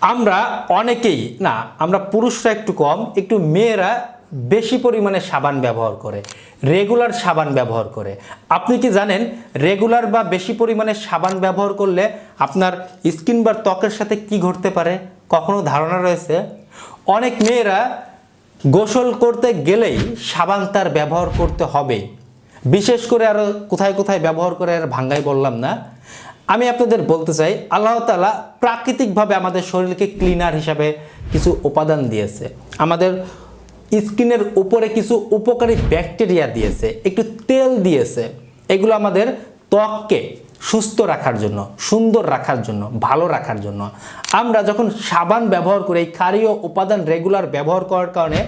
আমরা অনেকেই, না, আমরা পুরুষরা একটু কম, একটু মেয়েরা বেশি পরিমাণে সাবান ব্যবহার করে, রেগুলার সাবান ব্যবহার করে। আপনি কি জানেন, রেগুলার বা বেশি পরিমাণে সাবান ব্যবহার করলে আপনার স্কিন বা ত্বকের সাথে কি ঘটতে পারে? কখনো ধারণা রয়েছে? অনেক মেয়েরা গোসল করতে গেলেই সাবান তার ব্যবহার করতে হবে। বিশেষ করে আরও কোথায় কোথায় ব্যবহার করে, আর ভাঙ্গাই বললাম না। আমি আপনাদের বলতে চাই, আল্লাহ তালা প্রাকৃতিকভাবে আমাদের শরীরকে ক্লিনার হিসাবে কিছু উপাদান দিয়েছে। আমাদের স্কিনের উপরে কিছু উপকারী ব্যাকটেরিয়া দিয়েছে, একটু তেল দিয়েছে। এগুলো আমাদের ত্বককে সুস্থ রাখার জন্য, সুন্দর রাখার জন্য, ভালো রাখার জন্য। আমরা যখন সাবান ব্যবহার করি, এই ক্ষারীয় উপাদান রেগুলার ব্যবহার করার কারণে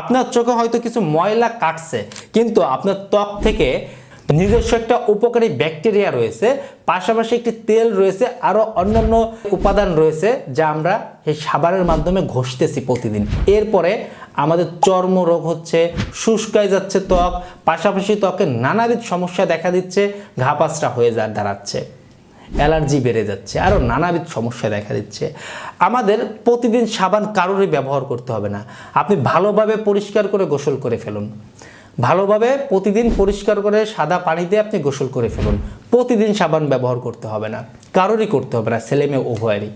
আপনার চোখে হয়তো কিছু ময়লা কাটছে, কিন্তু আপনার ত্বক থেকে নিজস্ব একটা উপকারী ব্যাকটেরিয়া রয়েছে, পাশাপাশি একটি তেল রয়েছে, আরও অন্যান্য উপাদান রয়েছে যা আমরা এই সাবানের মাধ্যমে ঘষতেছি প্রতিদিন। এরপরে আমাদের চর্ম রোগ হচ্ছে, শুষ্কায় যাচ্ছে ত্বক, পাশাপাশি ত্বকে নানাবিধ সমস্যা দেখা দিচ্ছে ঘাপাসরা হয়ে যা দাঁড়াচ্ছে, অ্যালার্জি বেড়ে যাচ্ছে, আরও নানাবিধ সমস্যা দেখা দিচ্ছে। আমাদের প্রতিদিন সাবান কারোরই ব্যবহার করতে হবে না। আপনি ভালোভাবে পরিষ্কার করে গোসল করে ফেলুন। ভালোভাবে প্রতিদিন পরিষ্কার করে সাদা পানি দিয়ে আপনি গোসল করে ফেলুন। প্রতিদিন সাবান ব্যবহার করতে হবে না। কারোরই করতে হবে না, ছেলে মেয়ে উভয়েরই।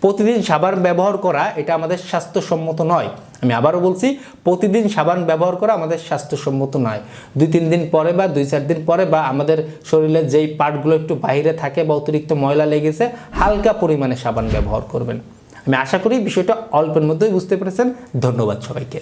প্রতিদিন সাবান ব্যবহার করা, এটা আমাদের স্বাস্থ্যসম্মত নয়। আমি আবারও বলছি, প্রতিদিন সাবান ব্যবহার করা আমাদের স্বাস্থ্যসম্মত নয়। দুই, তিন দিন পরে বা দুই, চার দিন পরে বা আমাদের শরীরের যেই পার্টগুলো একটু বাইরে থাকে বা অতিরিক্ত ময়লা লেগেছে হালকা পরিমাণে সাবান ব্যবহার করবেন। আমি আশা করি বিষয়টা অল্পের মধ্যেই বুঝতে পেরেছেন। ধন্যবাদ সবাইকে।